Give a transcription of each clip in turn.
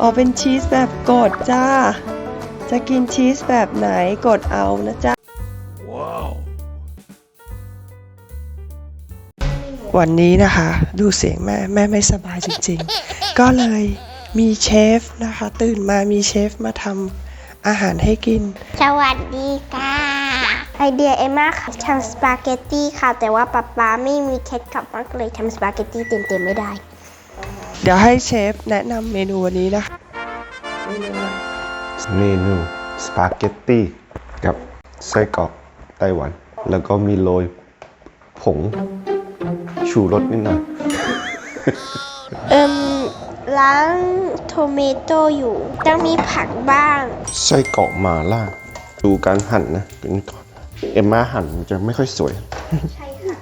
อ๋อเป็นชีสแบบกดจ้า จะกินชีสแบบไหนกดเอานะจ๊ะวันนี้นะคะ ดูเสียงแม่แม่ไม่สบายจริงๆ ก็เลยมีเชฟนะคะ ตื่นมามีเชฟมาทำอาหารให้กิน สวัสดีค่ะไอเดียเอมมาค่ะทำสปาเกตตี้ค่ะ แต่ว่าป๊าป๊าไม่มีเคล็ดลับมากเลยทำสปาเกตตี้เต็มๆไม่ได้ เดี๋ยวให้เชฟแนะนำเมนูวันนี้นะคะเมนูสปาเกตตี้กับไส้กรอกไต้หวัน แล้วก็มีโรยผงชูรสนิดหน่อยเอิมล้างโทเมโต้อยู่ต้องมีผักบ้างไส้กรอกหมาล่าดูการหั่นนะเป็นก่อนเอ็มมาหั่นมันจะไม่ค่อยสวย ใช่ค่ะ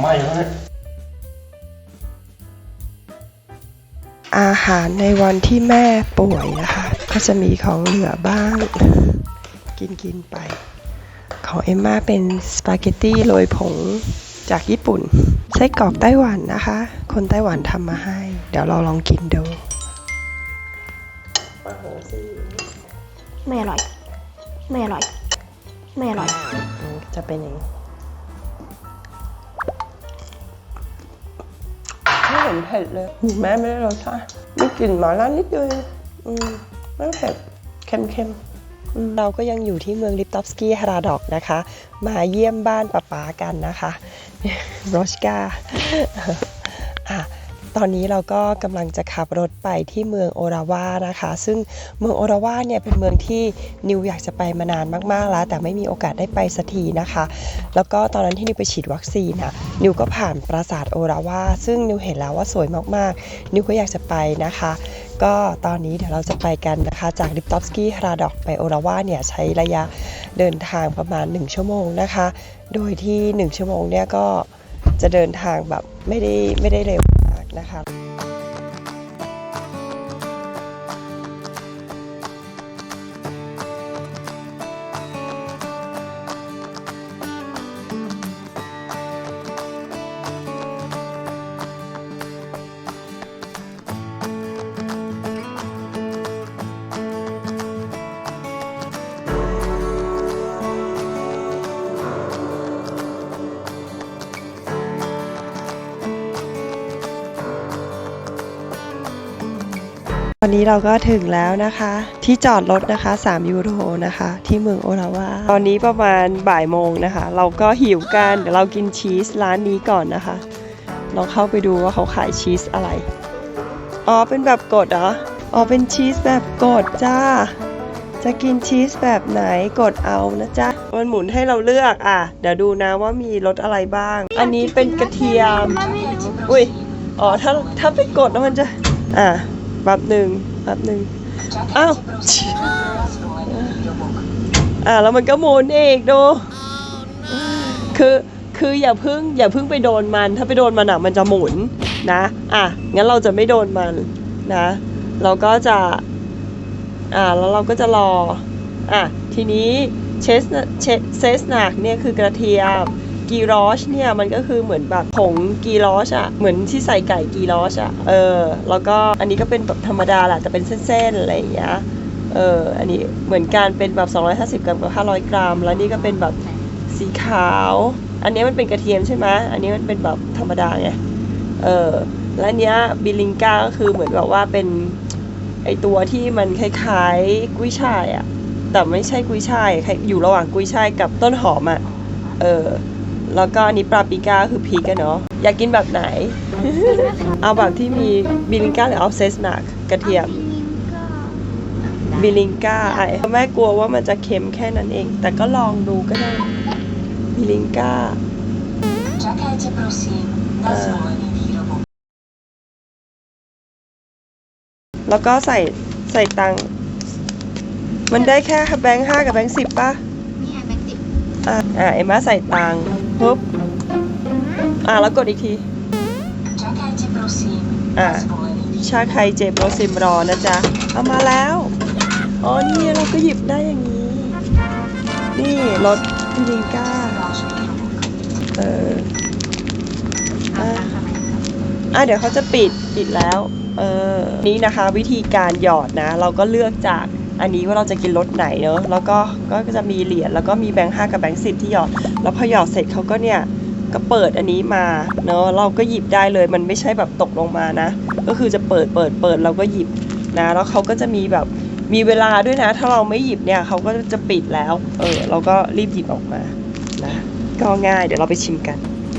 ไม่แล้ว อาหารในวันที่แม่ป่วยนะคะ ก็จะมีของเหลือบ้าง กินกินไป ของเอมมาเป็นสปาเกตตี้โรยผงจากญี่ปุ่นไส้กรอกไต้หวันนะคะ คนไต้หวันทำมาให้ เดี๋ยวเราลองกินดูไม่อร่อย ไม่อร่อย ไม่อร่อย จะเป็นอย่างนี้ ห็นเผ็ดเลยหูแม่ไม่ได้รสชาติมีกลิ่นหมาล่านิดเดียวอืมไม่เผ็ดเค็มๆอืมเราก็ยังอยู่ที่เมืองลิปตอฟสกี้ฮาราดอกนะคะ มาเยี่ยมบ้านป๊าป๊ากันนะคะโรชกา ตอนนี้เราก็กำลังจะขับรถไปที่เมืองโอราวานะคะ ซึ่งเมืองโอราวาเนี่ยเป็นเมืองที่นิวอยากจะไปมานานมากๆแล้ว แต่ไม่มีโอกาสได้ไปสักทีนะคะ แล้วก็ตอนนั้นที่นิวไปฉีดวัคซีนน่ะนิวก็ผ่านปราสาทโอราวาซึ่งนิวเห็นแล้วว่าสวยมากๆ นิวก็อยากจะไปนะคะ ก็ตอนนี้เดี๋ยวเราจะไปกันนะคะจากลิปตอฟสกี้ฮาราดอกไปโอราวาเนี่ยใช้ระยะเดินทางประมาณ 1 ชั่วโมงนะคะ โดยที่ 1 ชั่วโมงเนี่ยก็จะเดินทางแบบไม่ได้ไม่ได้เร็ว นะคะ ตอนนี้เราก็ถึงแล้วนะคะ ที่จอดรถนะคะ 3 ยูโรนะคะ ที่เมืองโอราวาตอนนี้ประมาณบ่ายโมงนะคะ เราก็หิวกันเดี๋ยวเรากินชีสร้านนี้ก่อนนะคะ ลองเข้าไปดูว่าเขาขายชีสอะไร อ๋อเป็นแบบกดเหรออ๋อเป็นชีสแบบกดจ้า จะกินชีสแบบไหนกดเอานะจ๊ะมันหมุนให้เราเลือกอะ เดี๋ยวดูนะว่ามีรสอะไรบ้าง อันนี้เป็นกระเทียม อุ้ยอ๋อถ้าถ้าไปกดแล้วมันจะอะ แป๊บหนึ่งแป๊บหนึ่งอ้าวอะแล้วมันก็หมุนอีกดูคือคืออย่าพึ่งอย่าพึ่งไปโดนมัน ถ้าไปโดนมันอะมันจะหมุนนะ อะงั้นเราจะไม่โดนมันนะ เราก็จะ อ่าแล้วเราก็จะรอ อะทีนี้เชสเชเซสนากเนี่ยคือกระเทียม กีรอชเนี่ยมันก็คือเหมือนแบบผงกีรอชอะเหมือนที่ใส่ไก่กีรอชอะเออแล้วก็อันนี้ก็เป็นแบบธรรมดาแหละแต่เป็นเส้นๆอะไรอย่างเงี้ยเอออันนี้เหมือนกันเป็นแบบ250 กรัมกับ 500 กรัม แล้วนี่ก็เป็นแบบสีขาว อันนี้มันเป็นกระเทียมใช่ไหมอันนี้มันเป็นแบบธรรมดาไงเออและอันเนี้ยบิลิงกาก็คือเหมือนแบบว่าเป็นไอตัวที่มันคล้ายๆกุ้ยช่ายอะแต่ไม่ใช่กุ้ยช่ายคล้ายอยู่ระหว่างกุ้ยช่ายกับต้นหอมอะเออ แล้วก็อันนี้ปลาปิก้าคือพริกอะเนาะอยากกินแบบไหน เอาแบบที่มีบิลิงกาหรือเอาเซสนากกระเทียมบิลิงกาไอ้แม่กลัวว่ามันจะเค็มแค่นั้นเอง แต่ก็ลองดูก็ได้บิลิงกา Czekajcie prosím na Eh. zvolený výrobok. แล้วก็ใส่ใส่ตังค์มันได้แค่แบงค์ห้ากับแบงค์สิบป่ะนี่แบงค์สิบ อะอะเอ็มมาใส่ตังค์ปุ๊บอะแล้วกดอีกที Czekajcie prosím Eh. na zvolený ชาไทยเจโปรซิมรอนะจ๊ะ เอามาแล้ว อ๋อ นี่เราก็หยิบได้อย่างนี้ นี่รถบิลิงกา Vážný rok. เออ อะ อะเดี๋ยวเขาจะปิดปิดแล้ว เออ นี่นะคะวิธีการหยอดนะ เราก็เลือกจาก อันนี้ว่าเราจะกินรสไหนเนอะแล้วก็ก็จะมีเหรียญแล้วก็มีแบงค์ห้ากับแบงค์สิบที่หยอด แล้วพอหยอดเสร็จเขาก็เนี่ยก็เปิดอันนี้มาเนอะเราก็หยิบได้เลยมันไม่ใช่แบบตกลงมานะ ก็คือจะเปิดเปิดเปิดเราก็หยิบนะแล้วเขาก็จะมีแบบมีเวลาด้วยนะ ถ้าเราไม่หยิบเนี่ยเขาก็จะปิดแล้ว เออ เราก็รีบหยิบออกมานะก็ง่ายเดี๋ยวเราไปชิมกัน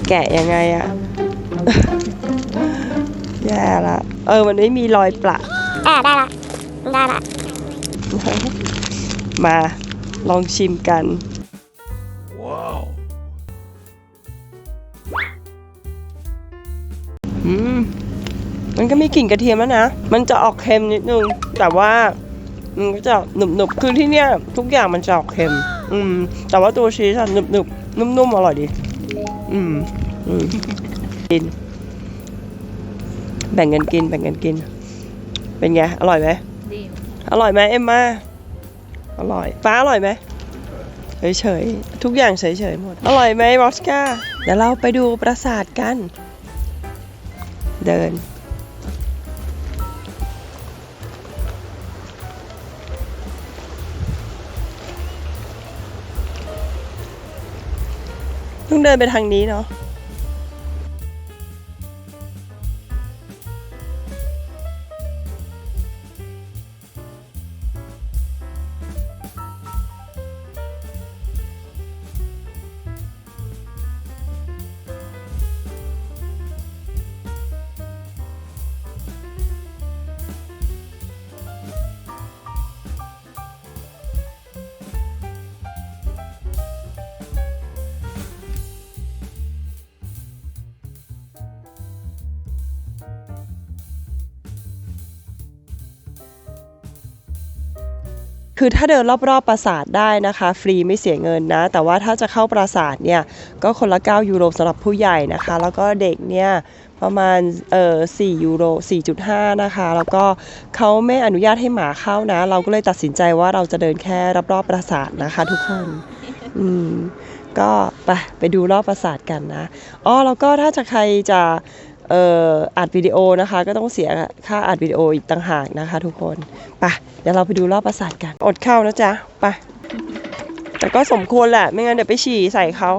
แกะยังไงอะแย่ละเออมันไม่มีรอยประอ่าได้ละได้ละ มาลองชิมกันอืม มันก็มีกลิ่นกระเทียมแล้วนะ มันจะออกเค็มนิดนึง แต่ว่ามันก็จะหนุบๆ คือที่เนี่ยทุกอย่างมันจะออกเค็ม อืม แต่ว่าตัวชีสอะหนึบๆ นุ่มๆ อร่อยดี อืม อืม กิน แบ่งกันกิน แบ่งกันกิน เป็นไง อร่อยไหมดี อร่อยไหมเอ็มมาอร่อย ฟ้าอร่อยไหมเฉยๆ ทุกอย่างเฉยๆหมด อร่อยไหมบอสกาเดี๋ยวเราไปดูปราสาทกัน เดิน ต้องเดินไปทางนี้เนาะ คือถ้าเดินรอบๆปราสาทได้นะคะ ฟรีไม่เสียเงินนะ แต่ว่าถ้าจะเข้าปราสาทเนี่ย ก็คนละ 9 ยูโรสำหรับผู้ใหญ่นะคะ แล้วก็เด็กเนี่ยประมาณเอ่อ4ยูโร 4.5 นะคะ แล้วก็เขาไม่อนุญาตให้หมาเข้านะ เราก็เลยตัดสินใจว่าเราจะเดินแค่รอบๆปราสาทนะคะ ทุกคน อืมก็ไปไปดูรอบปราสาทกันนะ อ๋อ แล้วก็ถ้าจะใครจะ อัดวิดีโอนะคะ ก็ต้องเสียค่าอัดวิดีโออีกต่างหากนะคะ ทุกคนไปเดี๋ยวเราไปดูรอบปราสาทกัน อดเข้านะจ๊ะไปแต่ก็สมควรแหละ ไม่งั้นเดี๋ยวไปฉี่ใส่เขา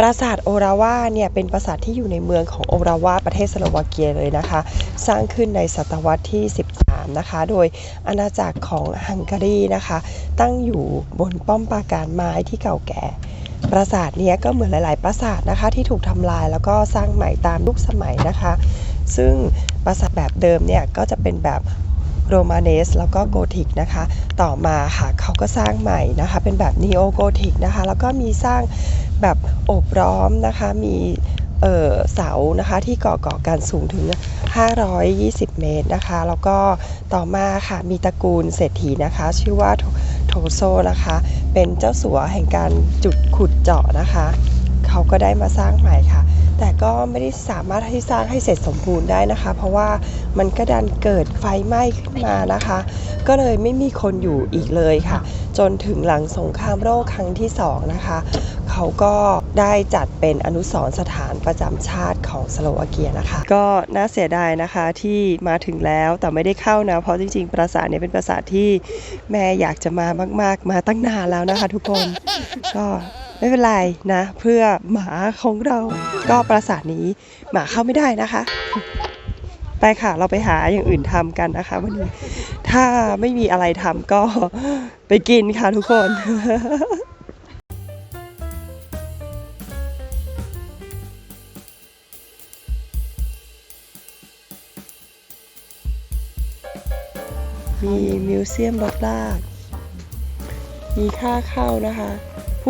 ปราสาทโอราวาเนี่ยเป็นปราสาทที่อยู่ในเมืองของโอราวาประเทศสโลวาเกียเลยนะคะ สร้างขึ้นในศตวรรษที่ 13 นะคะ โดยอาณาจักรของฮังการีนะคะ ตั้งอยู่บนป้อมปราการไม้ที่เก่าแก่ ปราสาทเนี้ยก็เหมือนหลาย ๆ ปราสาทนะคะที่ถูกทำลายแล้วก็สร้างใหม่ตามยุคสมัยนะคะ ซึ่งปราสาทแบบเดิมเนี่ยก็จะเป็นแบบ โรมาเนสแล้วก็โกธิกนะคะ ต่อมาค่ะเขาก็สร้างใหม่นะคะ เป็นแบบนีโอโกธิกนะคะ แล้วก็มีสร้างแบบโอบล้อมนะคะ มีเสานะคะที่ก่อก่อกันสูงถึง 520 เมตรนะคะ แล้วก็ต่อมาค่ะมีตระกูลเศรษฐีนะคะ ชื่อว่าโทโซนะคะ เป็นเจ้าสัวแห่งการจุดขุดเจาะนะคะ เขาก็ได้มาสร้างใหม่ค่ะ แต่ก็ไม่ได้สามารถที่สร้างให้เสร็จสมบูรณ์ได้นะคะ เพราะว่ามันก็ดันเกิดไฟไหม้ขึ้นมานะคะ ก็เลยไม่มีคนอยู่อีกเลยค่ะ จนถึงหลังสงครามโลกครั้งที่สองนะคะ เขาก็ได้จัดเป็นอนุสรสถานประจำชาติของสโลวาเกียนะคะ ก็น่าเสียดายนะคะที่มาถึงแล้วแต่ไม่ได้เข้านะเพราะจริงๆปราสาทเนี้เป็นปราสาทที่แม่อยากจะมามาก ๆ มาตั้งนานแล้วนะคะ ทุกคนก็ ไม่เป็นไรนะ เพื่อหมาของเราก็ปราสาทนี้หมาเข้าไม่ได้นะคะ ไปค่ะเราไปหาอย่างอื่นทำกันนะคะวันนี้ถ้าไม่มีอะไรทำก็ไปกินค่ะทุกคนมีมิวเซียมรถลาก มีค่าเข้านะคะ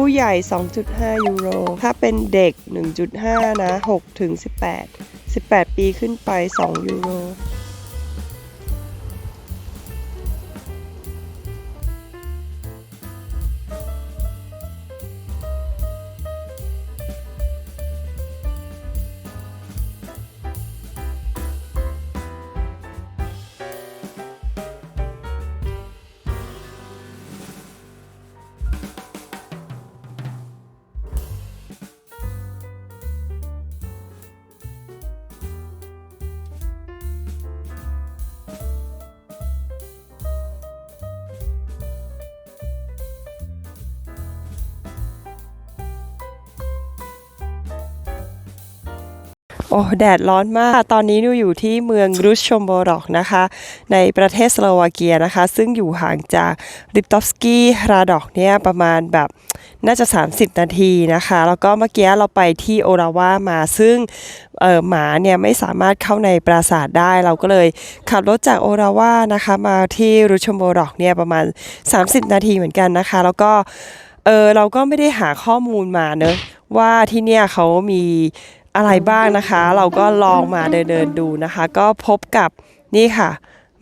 ผู้ใหญ่ 2.5 ยูโร ถ้าเป็นเด็ก 1.5 นะ 6 ถึง 18 18 ปีขึ้นไป 2 ยูโร โอ้แดดร้อนมาก ตอนนี้หนูอยู่ที่เมืองรุชชมโบรอกนะคะ ในประเทศสโลวาเกียนะคะ ซึ่งอยู่ห่างจากริปตอฟสกีราดอกเนี่ยประมาณแบบน่าจะ 30 นาทีนะคะ แล้วก็เมื่อกี้เราไปที่โอราวามาซึ่งเออหมาเนี่ยไม่สามารถเข้าในปราสาทได้ เราก็เลยขับรถจากโอราวานะคะมาที่รุชชมโบรอกเนี่ยประมาณ 30 นาทีเหมือนกันนะคะ แล้วก็เออเราก็ไม่ได้หาข้อมูลมาเนอะว่าที่เนี่ยเขามี อะไรบ้างนะคะ เราก็ลองมาเดินเดินดูนะคะ ก็พบกับนี่ค่ะ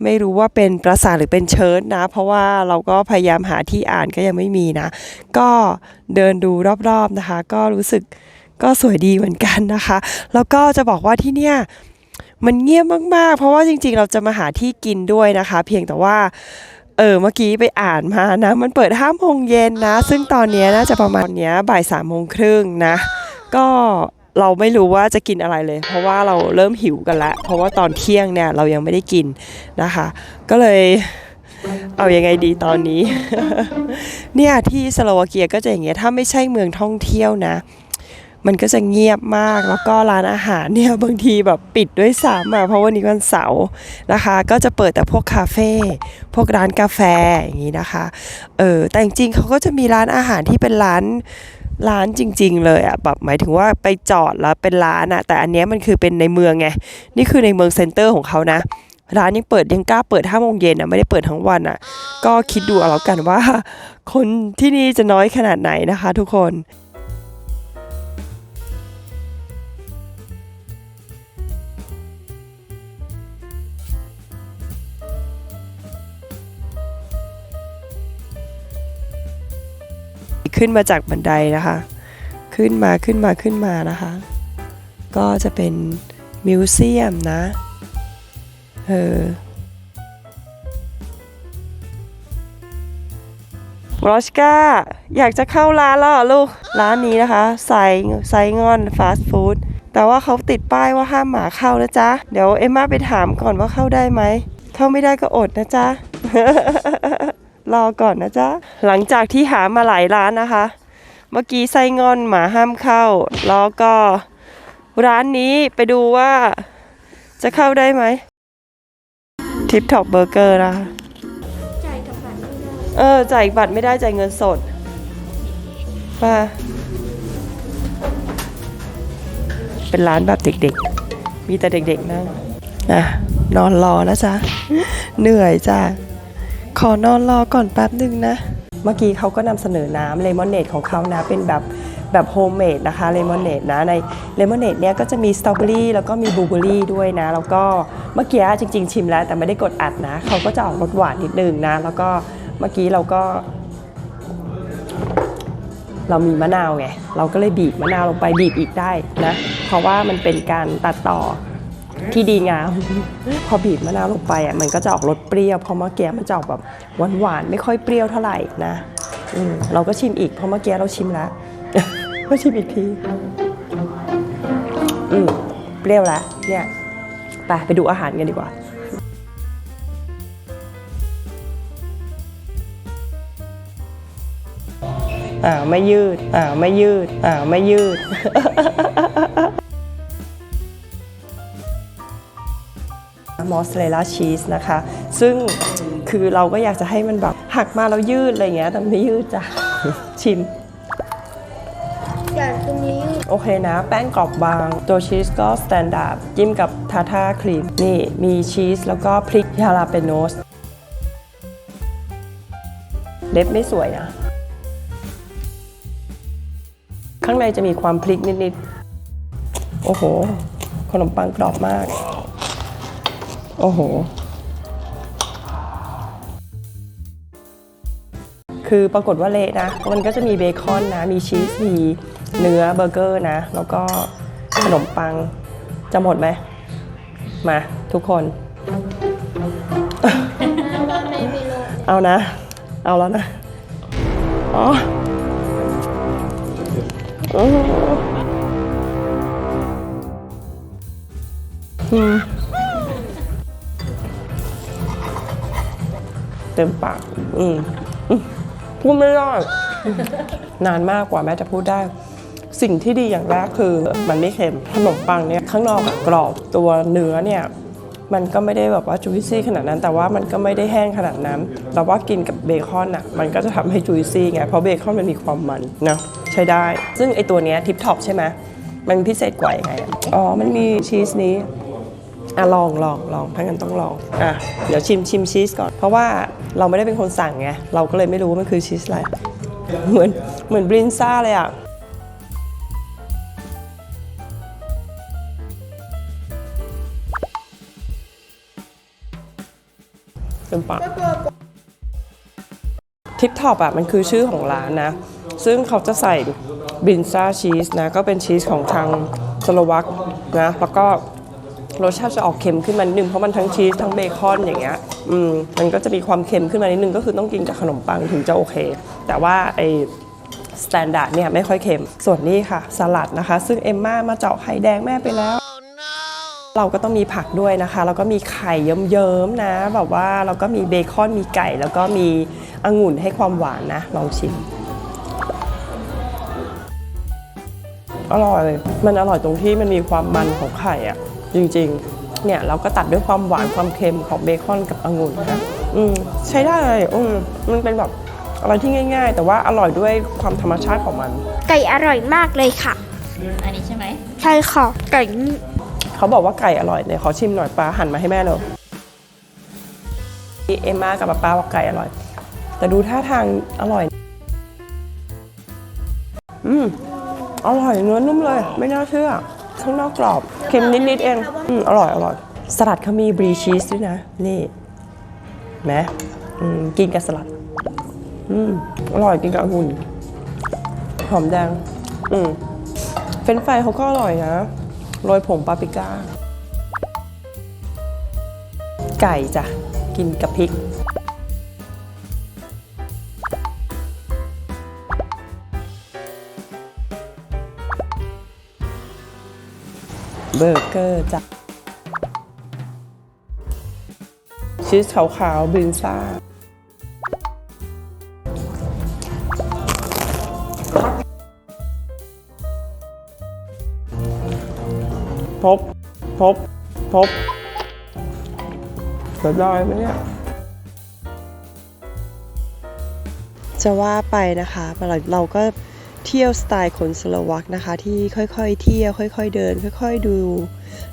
ไม่รู้ว่าเป็นปราสาทหรือเป็นเชิญนะ เพราะว่าเราก็พยายามหาที่อ่านก็ยังไม่มีนะ ก็เดินดูรอบๆนะคะ ก็รู้สึกก็สวยดีเหมือนกันนะคะ แล้วก็จะบอกว่าที่เนี่ยมันเงียบมากๆ เพราะว่าจริงๆ เราจะมาหาที่กินด้วยนะคะ เพียงแต่ว่าเออเมื่อกี้ไปอ่านมานะ มันเปิดห้าโมงเย็นนะ ซึ่งตอนเนี้ยน่าจะประมาณเนี้ยบ่ายสามโมงครึ่งนะ ก็ เราไม่รู้ว่าจะกินอะไรเลย เพราะว่าเราเริ่มหิวกันแล้ว เพราะว่าตอนเที่ยงเนี่ยเรายังไม่ได้กินนะคะ ก็เลยเอายังไงดีตอนนี้ เนี่ยที่สโลวาเกียก็จะอย่างเงี้ยถ้าไม่ใช่เมืองท่องเที่ยวนะ มันก็จะเงียบมากแล้วก็ร้านอาหารเนี่ยบางทีแบบปิดด้วยซ้ำอะเพราะวันนี้วันเสาร์นะคะ ก็จะเปิดแต่พวกคาเฟ่พวกร้านกาแฟอย่างนี้นะคะเออแต่จริงๆเขาก็จะมีร้านอาหารที่เป็นร้าน ร้านจริง ๆ เลยอะแบบหมายถึงว่าไปจอดแล้วเป็นร้านอะแต่อันเนี้ยมันคือเป็นในเมืองไงนี่คือในเมืองเซ็นเตอร์ของเขานะ ร้านยังเปิดยังกล้าเปิดห้าโมงเย็นอะไม่ได้เปิดทั้งวันอะ ก็คิดดูเอาแล้วกันว่า คนที่นี่จะน้อยขนาดไหนนะคะ ทุกคน ขึ้นมาจากบันไดนะคะ ขึ้นมาขึ้นมาขึ้นมานะคะ ก็จะเป็นมิวเซียมนะเออรอชกาอยากจะเข้าร้านแล้วลูก ร้านนี้นะคะไซไซงอนฟาสต์ฟู้ดแต่ว่าเขาติดป้ายว่าห้ามหมาเข้านะจ๊ะ เดี๋ยวเอ็มมาไปถามก่อนว่าเข้าได้ไหม เข้าไม่ได้ก็อดนะจ๊ะ รอก่อนนะจ๊ะ หลังจากที่หามาหลายร้านนะคะ เมื่อกี้ไส้งอนหมาห้ามเข้า แล้วก็ร้านนี้ไปดูว่าจะเข้าได้ไหมทิปท็อปเบอร์เกอร์นะคะจ่ายกับบัตรไม่ได้เออจ่ายบัตรไม่ได้จ่ายเงินสดป่ะเป็นร้านแบบเด็กๆ มีแต่เด็กๆนั่งอะนอนรอนะจ๊ะ เหนื่อยจ้ะ ขอนอนรอก่อนแป๊บหนึ่งนะ เมื่อกี้เขาก็นำเสนอน้ำเลมอนเนดของเขานะ เป็นแบบแบบโฮมเมดนะคะเลมอนเนดนะในเลมอนเนดเนี่ยก็จะมีสตรอเบอรี่แล้วก็มีบลูเบอรี่ด้วยนะ แล้วก็เมื่อกี้จริง ๆ ชิมแล้วแต่ไม่ได้กดอัดนะ เขาก็จะออกรสหวานนิดนึงนะ แล้วก็เมื่อกี้เราก็ เรามีมะนาวไงเราก็เลยบีบมะนาวลงไปบีบอีกได้นะ เพราะว่ามันเป็นการตัดต่อ ที่ดีงาม พอบีบมะนาวลงไปอะมันก็จะออกรสเปรี้ยวพราะเมื่อกี้มันจะออกแบบหวานๆไม่ค่อยเปรี้ยวเท่าไหร่นะอืเราก็ชิมอีกเพราะเมื่อกี้เราชิมแล้วก็ชิมอีกทีอืมเปรี้ยวแล้วเนี่ยไปไปดูอาหารกันดีกว่าอ่าไม่ยืดอ่าไม่ยืดอ่าไม่ยืด มอสซาเรลล่าชีสนะคะ ซึ่งคือเราก็อยากจะให้มันแบบหักมาแล้วยืดอะไรเงี้ยแต่ไม่ยืดจ้ะ ชิมอย่างตรงนี้โอเคนะ แป้งกรอบบาง ตัวชีสก็สแตนดาร์ดจิ้มกับทาทาครีม นี่มีชีสแล้วก็พริกฮาลาเปโนสเล็บไม่สวยนะ ข้างในจะมีความพริกนิด ๆ โอ้โห ขนมปังกรอบมาก โอ้โห คือปรากฏว่าเละนะ มันก็จะมีเบคอนนะ มีชีสมีเนื้อเบอร์เกอร์นะ แล้วก็ขนมปัง จะหมดไหม มาทุกคน เอานะ เอาแล้วนะ อ๋ออืม เต็มปากอืมอืมพูดไม่ได้นานมากกว่าแม่จะพูดได้ สิ่งที่ดีอย่างแรกคือมันไม่เค็มขนมปังเนี่ยข้างนอกอะกรอบตัวเนื้อเนี่ยมันก็ไม่ได้แบบว่าจุยซี่ขนาดนั้น แต่ว่ามันก็ไม่ได้แห้งขนาดนั้น แต่ว่ากินกับเบคอนอะมันก็จะทำให้จุยซี่ไงเพราะเบคอนมันมีความมันนะใช้ได้ ซึ่งไอตัวเนี้ยทิปท็อปใช่ไหมมันพิเศษกว่ายังไงอะอ๋อมันมีชีสนี้ อะลองลองลองถ้างั้นต้องลองอะเดี๋ยวชิมชิมชีสก่อน เพราะว่าเราไม่ได้เป็นคนสั่งไงเราก็เลยไม่รู้ว่ามันคือชีสอะไรเหมือนเหมือนบรินซ่าเลยอะเต็มปากทิปท็อปอะมันคือชื่อของร้านนะ ซึ่งเขาจะใส่บรินซ่าชีสนะ ก็เป็นชีสของทางสโลวักนะ แล้วก็ รสชาติจะออกเค็มขึ้นมานิดนึงเพราะมันทั้งชีสทั้งเบคอนอย่างเงี้ยอืมมันก็จะมีความเค็มขึ้นมานิดนึงก็คือต้องกินกับขนมปังถึงจะโอเค แต่ว่าไอสแตนดาร์ดเนี่ยไม่ค่อยเค็ม ส่วนนี้ค่ะสลัดนะคะ ซึ่งเอมม่ามาเจาะไข่แดงแม่ไปแล้ว เราก็ต้องมีผักด้วยนะคะ แล้วก็มีไข่เยิ้มๆนะ แบบว่าเราก็มีเบคอนมีไก่ แล้วก็มีองุ่นให้ความหวานนะ ลองชิม อร่อย มันอร่อยตรงที่มันมีความมันของไข่อะ จริงๆ เนี่ยเราก็ตัดด้วยความหวานความเค็มของเบคอนกับองุ่นนะอืมใช้ได้เลยอืมมันเป็นแบบอะไรที่ง่าย ๆ แต่ว่าอร่อยด้วยความธรรมชาติของมัน ไก่อร่อยมากเลยค่ะ อันนี้ใช่ไหม ใช่ค่ะ ไก่นี่เขาบอกว่าไก่อร่อยเนี่ยขอชิมหน่อยปลาหันมาให้แม่เลยเอมมากับป้าบอกไก่อร่อย แต่ดูท่าทางอร่อย อืมอร่อยเนื้อนุ่มเลย ไม่น่าเชื่อข้างนอกกรอบ เค็มนิดๆเองอืมอร่อยอร่อยสลัดเขามีบรีชีสด้วยนะ นี่เห็นไหมอืมกินกับสลัด อืมอร่อยกินกับองุ่นหอมแดง อืมเฟรนช์ฟรายเขาก็อร่อยนะโรยผงปาปริก้า ไก่จ้ะ กินกับพริก เบอร์เกอร์จ้ะชีสขาวๆบรินซ่า พบ พบ พบเกิดรอยไหมเนี่ย จะว่าไปนะคะเราเราก็ เที่ยวสไตล์คนสโลวักนะคะ ที่ค่อยๆ เที่ยวค่อยๆ เดิน ค่อย ๆ ดู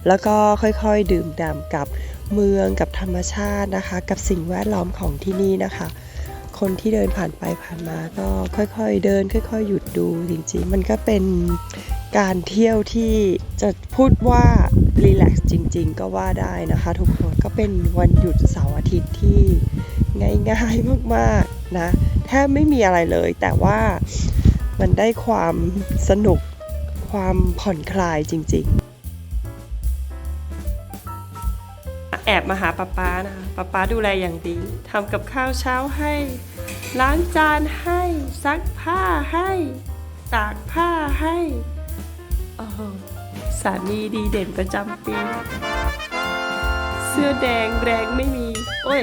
แล้วก็ค่อยๆ ดื่มด่ำกับเมืองกับธรรมชาตินะคะ กับสิ่งแวดล้อมของที่นี่นะคะ คนที่เดินผ่านไปผ่านมาก็ค่อยๆ เดิน ค่อย ๆ หยุดดูจริงๆ มันก็เป็นการเที่ยวที่จะพูดว่ารีแลกซ์จริง ๆ ก็ว่าได้นะคะ ทุกคนก็เป็นวันหยุดเสาร์อาทิตย์ที่ง่ายๆมากๆนะแทบไม่มีอะไรเลย แต่ว่า มันได้ความสนุกความผ่อนคลายจริง ๆ แอบมาหาป๊าป๊านะคะป๊าป๊าดูแลอย่างดีทำกับข้าวเช้าให้ ล้างจานให้ ซักผ้าให้ตากผ้าให้โอ้สามีดีเด่นประจำปี เสื้อแดงแรงไม่มี โอ้ย